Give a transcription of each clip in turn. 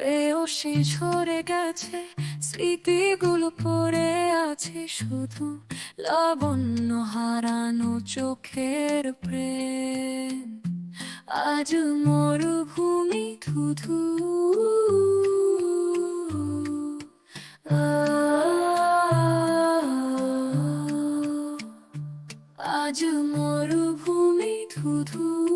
প্রেয়সী ঝরে গেছে, স্মৃতিগুলো পড়ে আছে শুধু লাবণ্য হারানো চোখের প্রেম। আজ মরুভূমি ধুধু। আজ মরুভূমি ধুধু।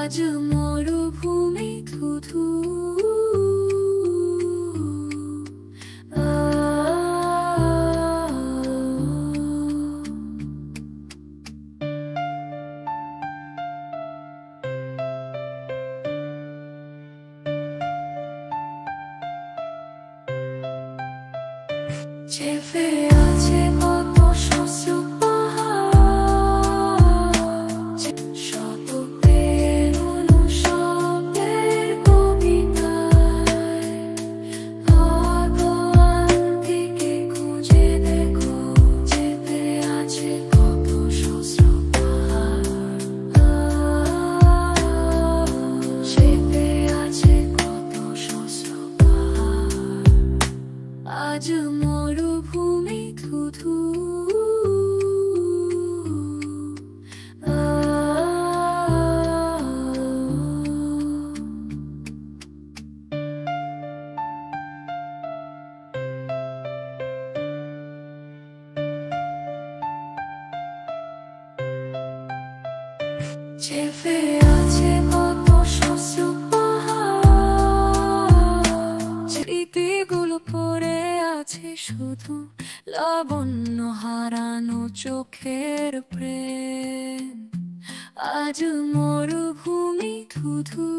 আজ মরুভূমি ধুধু আজ মরুভূমি ধুধু চেপে শুধু লাবণ্য হারানো চোখের প্রেম। আজ মরুভূমি ধুধু।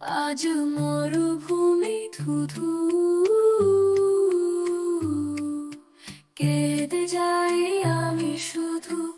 আজ মরুভূমি ধুধু। কেঁদে যাই আমি শুধু